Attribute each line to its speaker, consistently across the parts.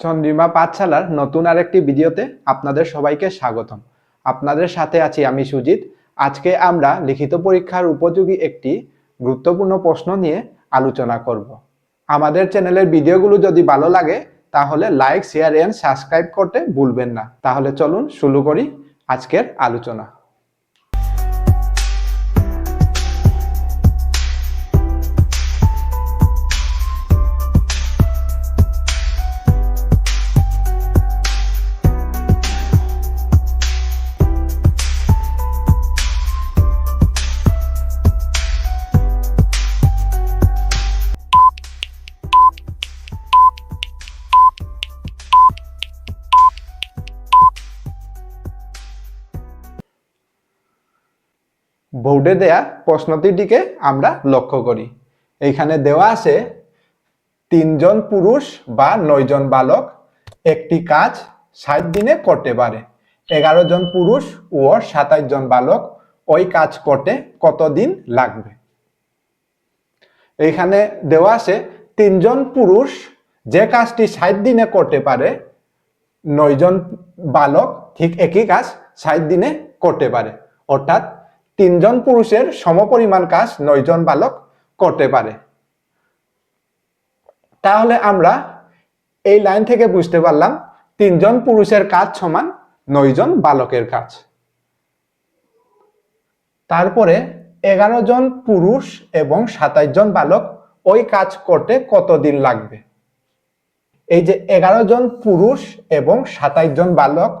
Speaker 1: চন্দ্রিমা পাঠশালার নতুন আরেকটি ভিডিওতে আপনাদের সবাইকে স্বাগতম। আপনাদের সাথে আছি আমি সুজিত। আজকে আমরা লিখিত পরীক্ষার উপযোগী একটি গুরুত্বপূর্ণ প্রশ্ন নিয়ে আলোচনা করব। আমাদের চ্যানেলের ভিডিওগুলো যদি ভালো লাগে, তাহলে লাইক, শেয়ার এন্ড সাবস্ক্রাইব করতে ভুলবেন না। তাহলে চলুন শুরু করি আজকের আলোচনা। বোর্ডে দেয়া প্রশ্নটির দিকে আমরা লক্ষ্য করি। এইখানে দেওয়া আছে, তিনজন পুরুষ বা নয়জন বালক একটি কাজ ষাট দিনে করতে পারে। এগারো জন পুরুষ ও সাতাইশ জন বালক ওই কাজ করতে কতদিন লাগবে? এইখানে দেওয়া আছে, তিনজন পুরুষ যে কাজটি ষাট দিনে করতে পারে, নয়জন বালক ঠিক একই কাজ ষাট দিনে করতে পারে। অর্থাৎ তিনজন পুরুষের সমপরিমাণ কাজ নয়জন বালক করতে পারে। তাহলে আমরা এই লাইন থেকে বুঝতে পারলাম তিনজন পুরুষের কাজ সমান নয়জন বালকের কাজ। তারপরে এগারো জন পুরুষ এবং সাতাইশ জন বালক ওই কাজ করতে কতদিন লাগবে? এই যে এগারো জন পুরুষ এবং সাতাইশ জন বালক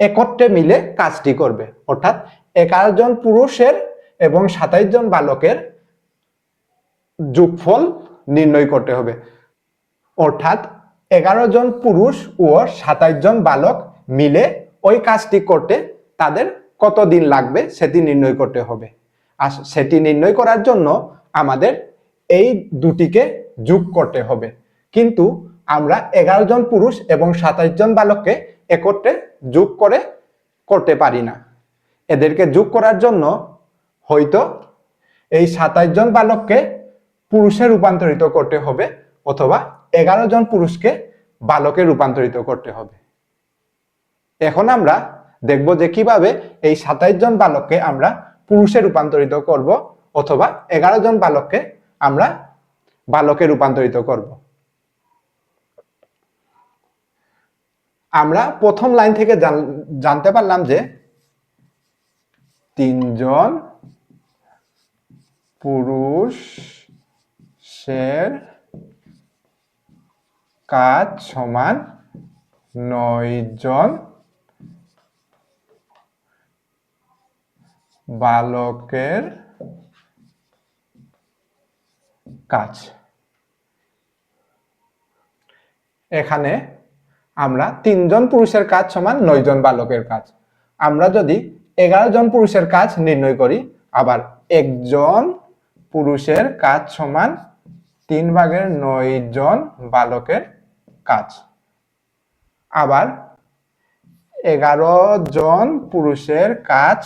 Speaker 1: একত্রে মিলে কাজটি করবে, অর্থাৎ এগারো জন পুরুষের এবং সাতাইশ জন বালকের যোগফল নির্ণয় করতে হবে। অর্থাৎ এগারো জন পুরুষ ও সাতাইশ জন বালক মিলে ওই কাজটি করতে তাদের কতদিন লাগবে সেটি নির্ণয় করতে হবে। আর সেটি নির্ণয় করার জন্য আমাদের এই দুটিকে যোগ করতে হবে। কিন্তু আমরা এগারো জন পুরুষ এবং সাতাইশ জন বালককে একত্রে যোগ করে করতে পারি না। এদেরকে যোগ করার জন্য হয়তো এই সাতাইশ জন বালককে পুরুষে রূপান্তরিত করতে হবে অথবা এগারো জন পুরুষকে বালকে রূপান্তরিত করতে হবে। এখন আমরা দেখব যে কীভাবে এই সাতাইশ জন বালককে আমরা পুরুষে রূপান্তরিত করব অথবা এগারো জন বালককে আমরা বালকে রূপান্তরিত করব। আমরা প্রথম লাইন থেকে জানতে পারলাম যে তিনজন পুরুষের কাজ সমান নয়জন বালকের কাজ। এখানে আমরা তিনজন পুরুষের কাজ সমান নয়জন বালকের কাজ। আমরা যদি এগারো জন পুরুষের কাজ নির্ণয় করি, আবার একজন পুরুষের কাজ সমান তিন ভাগের নয় জন বালকের কাজ। আবার এগারো জন পুরুষের কাজ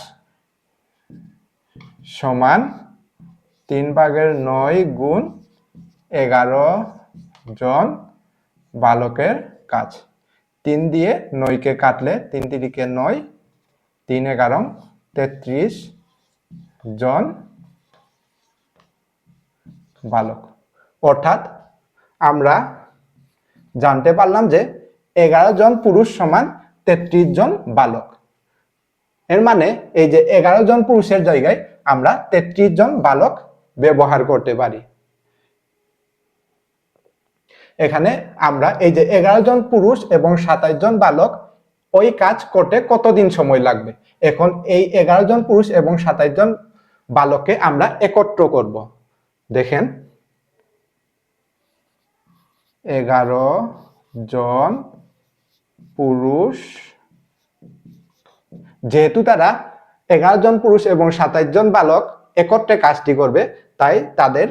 Speaker 1: সমান তিন ভাগের নয় গুণ এগারো জন বালকের কাজ। তিন দিয়ে নয়কে কাটলে তিন তিরিকে নয় তিন এগারো, তেত্রিশ জন বালক। অর্থাৎ আমরা জানতে পারলাম যে এগারো জন পুরুষ সমান তেত্রিশ জন বালক। এর মানে এই যে এগারো জন পুরুষের জায়গায় আমরা তেত্রিশ জন বালক ব্যবহার করতে পারি। এখানে আমরা এই যে এগারো জন পুরুষ এবং সাতাইশ জন বালক ওই কাজ করতে কতদিন সময় লাগবে? এখন এই এগারো জন পুরুষ এবং সাতাইশ জন বালককে আমরা একত্র করব। দেখেন, এগারো জন পুরুষ, যেহেতু তারা এগারো জন পুরুষ এবং সাতাইশ জন বালক একত্রে কাজটি করবে, তাই তাদের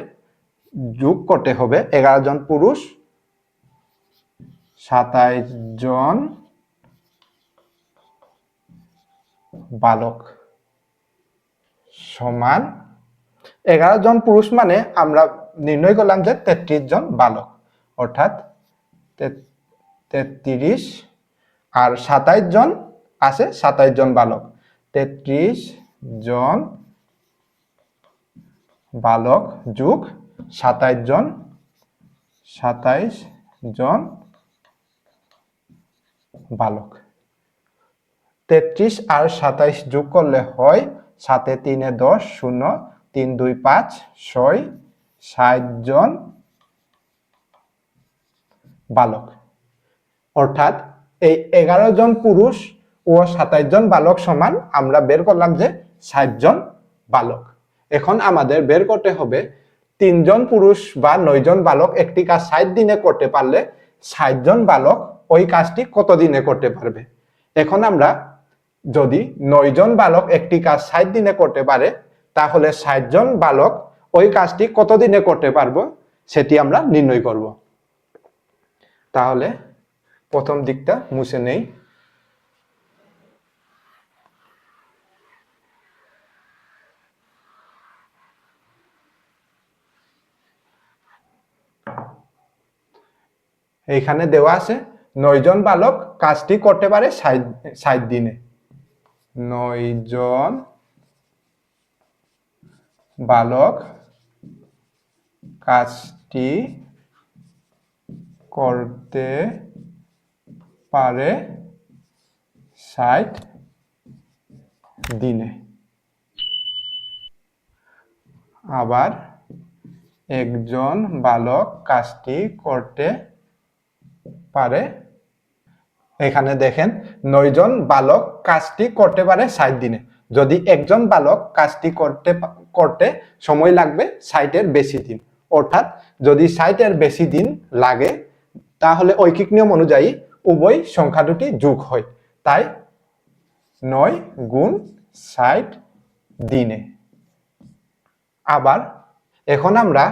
Speaker 1: যোগ করতে হবে এগারো জন পুরুষ, সাতাইশ জন বালক সমান এগারো জন পুরুষ মানে আমরা নির্ণয় করলাম যে তেত্রিশ জন বালক। অর্থাৎ তেত্রিশ আর সাতাইশ জন আছে, সাতাইশ জন বালক। তেত্রিশ জন বালক যুগ, সাতাইশ জন সাতাইশ জন বালক। তেত্রিশ আর সাতাইশ যোগ করলে হয় সাতে তিনে দশ, শূন্য, তিন, দুই, পাঁচ, ছয়, ষাট জন বালক। অর্থাৎ এই এগারো জন পুরুষ ও সাতাইশ জন বালক সমান আমরা বের করলাম যে ষাট জন বালক। এখন আমাদের বের করতে হবে তিনজন পুরুষ বা নয়জন বালক একটি কাজ ষাট দিনে করতে পারলে ষাট জন বালক ওই কাজটি কত দিনে করতে পারবে? এখন আমরা যদি নয়জন বালক একটি কাজ ষাট দিনে করতে পারে, তাহলে ষাট জন বালক ওই কাজটি কত দিনে করতে পারব সেটি আমরা নির্ণয় করব। তাহলে প্রথম দিকটা মুছে নেই। এইখানে দেওয়া আছে, নয়জন বালক কাজটি করতে পারে ষাট ষাট দিনে। নয়জন বালক কাজটি করতে পারে ষাট দিনে। আবার একজন বালক কাজটি করতে পারে এখানে দেখেন, নয়জন বালক কাজটি করতে পারে ষাট দিনে। যদি একজন বালক কাজটি করতে করতে সময় লাগবে ষাটের বেশি দিন। অর্থাৎ যদি ষাটের বেশি দিন লাগে, তাহলে ঐকিক নিয়ম অনুযায়ী উভয় সংখ্যা দুটি যোগ হয়। তাই নয় গুণ ষাট দিনে। আবার এখন আমরা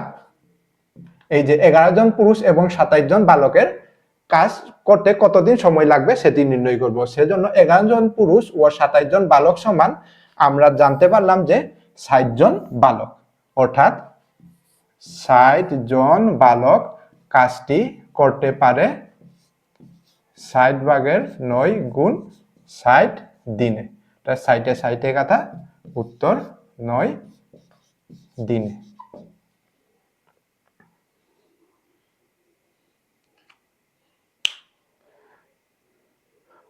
Speaker 1: এই যে এগারো জন পুরুষ এবং সাতাইশ জন বালকের কাজ করতে কতদিন সময় লাগবে সেটি নির্ণয় করব। সেজন্য এগারো জন পুরুষ ও সাতাইশ জন বালক সমান আমরা জানতে পারলাম যে ষাট জন বালক। অর্থাৎ ষাট জন বালক কাজটি করতে পারে ষাট ভাগের নয় গুণ ষাট দিনে। ষাটে ষাটে কথা, উত্তর নয় দিনে।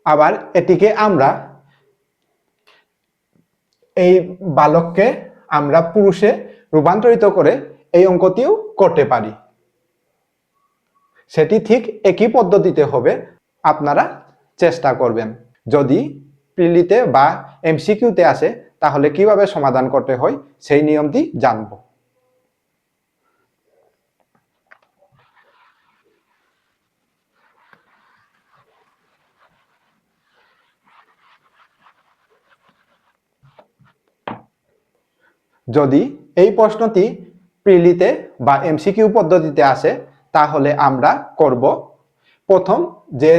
Speaker 1: আবার এটিকে আমরা এই বালককে আমরা পুরুষে রূপান্তরিত করে এই অঙ্কটিও করতে পারি। সেটি ঠিক একই পদ্ধতিতে হবে, আপনারা চেষ্টা করবেন। যদি প্রিলিতে বা এমসিকিউতে আসে, তাহলে কীভাবে সমাধান করতে হয় সেই নিয়মটি জানব। যদি এই প্রশ্নটি প্রিলিতে বা এমসিকিউ পদ্ধতিতে আসে, তাহলে আমরা করব প্রথম যে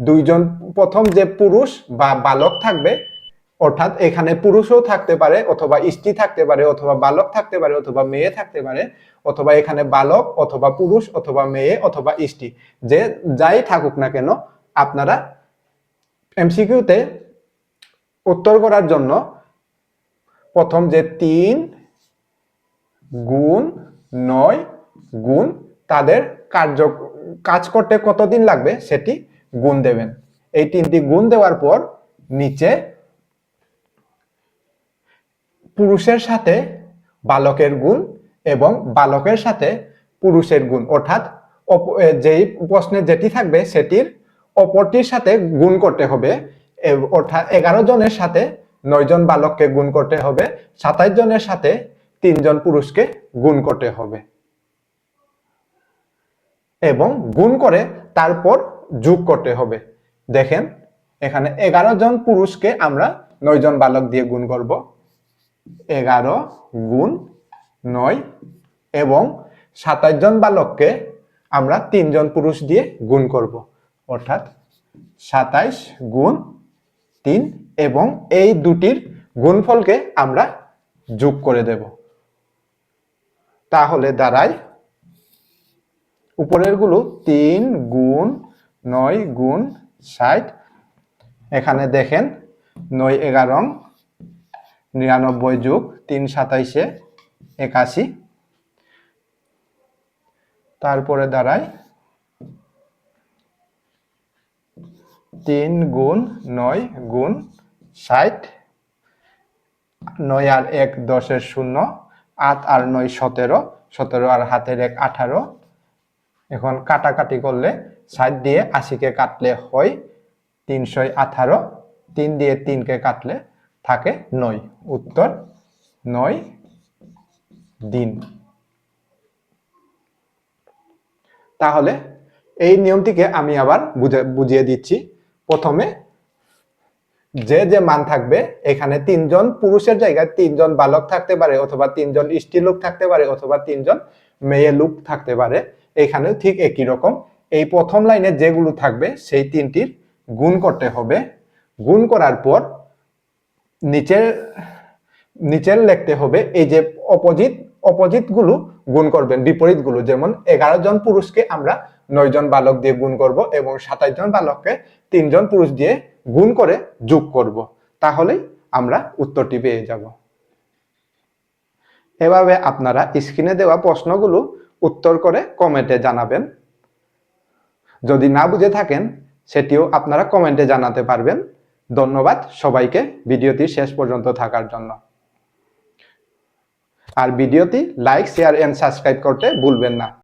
Speaker 1: দুইজন, প্রথম যে পুরুষ বা বালক থাকবে, অর্থাৎ এখানে পুরুষও থাকতে পারে অথবা স্ত্রী থাকতে পারে অথবা বালক থাকতে পারে অথবা মেয়ে থাকতে পারে, অথবা এখানে বালক অথবা পুরুষ অথবা মেয়ে অথবা স্ত্রী, যে যাই থাকুক না কেন, আপনারা এমসিকিউতে উত্তর করার জন্য প্রথম যে তিন গুণ নয় গুণ, তাদের কার্য, কাজ করতে কতদিন লাগবে সেটি গুণ দেবেন। এই তিনটি গুণ দেওয়ার পর নিচে পুরুষের সাথে বালকের গুণ এবং বালকের সাথে পুরুষের গুণ। অর্থাৎ যেই প্রশ্নে যেটি থাকবে সেটির অপরটির সাথে গুণ করতে হবে। অর্থাৎ এগারো জনের সাথে নয় জন বালককে গুণ করতে হবে, সাতাইশ জনের সাথে তিনজন পুরুষকে গুণ করতে হবে। এবং গুণ করে তারপর যোগ করতে হবে। দেখেন, এখানে এগারো জন পুরুষকে আমরা নয় জন বালক দিয়ে গুণ করব। এগারো গুণ নয় এবং সাতাইশ জন বালককে আমরা তিনজন পুরুষ দিয়ে গুণ করব। অর্থাৎ সাতাইশ গুণ তিন এবং এই দুটির গুণফলকে আমরা যোগ করে দেব। তাহলে দাঁড়ায় উপরেরগুলো তিন গুণ নয় গুণ ষাট। এখানে দেখেন নয় এগারো নিরানব্বই যুগ তিন সাতাইশে একাশি। তারপরে দাঁড়ায় তিন গুণ নয় গুণ ষাট, নয় আর এক দশের শূন্য, আট আর নয় সতেরো সতেরো আর হাতের এক আঠারো। এখন কাটাকাটি করলে ষাট দিয়ে আশিকে কাটলে হয় তিনশো আঠারো, তিন দিয়ে তিনকে কাটলে থাকে নয়। উত্তর, নয় দিন। তাহলে এই নিয়মটিকে আমি আবার বুঝে- বুঝিয়ে দিচ্ছি। প্রথমে যে যে মান থাকবে, এখানে তিনজন পুরুষের জায়গায় তিনজন বালক থাকতে পারে অথবা তিনজন স্ত্রী লোক থাকতে পারে অথবা তিনজন মেয়ে লোক থাকতে পারে। এখানেও ঠিক একই রকম। এই প্রথম লাইনে যেগুলো থাকবে, সেই তিনটির গুণ করতে হবে। গুণ করার পর নিচের নিচের লিখতে হবে এই যে অপোজিটগুলো গুণ করবেন বিপরীতগুলো যেমন এগারো জন পুরুষকে আমরা নয় জন বালক দিয়ে গুণ করব এবং সাতাশ জন বালককে তিনজন পুরুষ দিয়ে গুণ করে যোগ করব, তাহলেই আমরা উত্তরটি পেয়ে যাব। এভাবে আপনারা স্ক্রিনে দেওয়া প্রশ্নগুলো উত্তর করে কমেন্টে জানাবেন। যদি না বুঝে থাকেন, সেটিও আপনারা কমেন্টে জানাতে পারবেন। ধন্যবাদ সবাইকে ভিডিওটি শেষ পর্যন্ত থাকার জন্য। আর ভিডিওটি লাইক শেয়ার এন্ড সাবস্ক্রাইব করতে ভুলবেন না।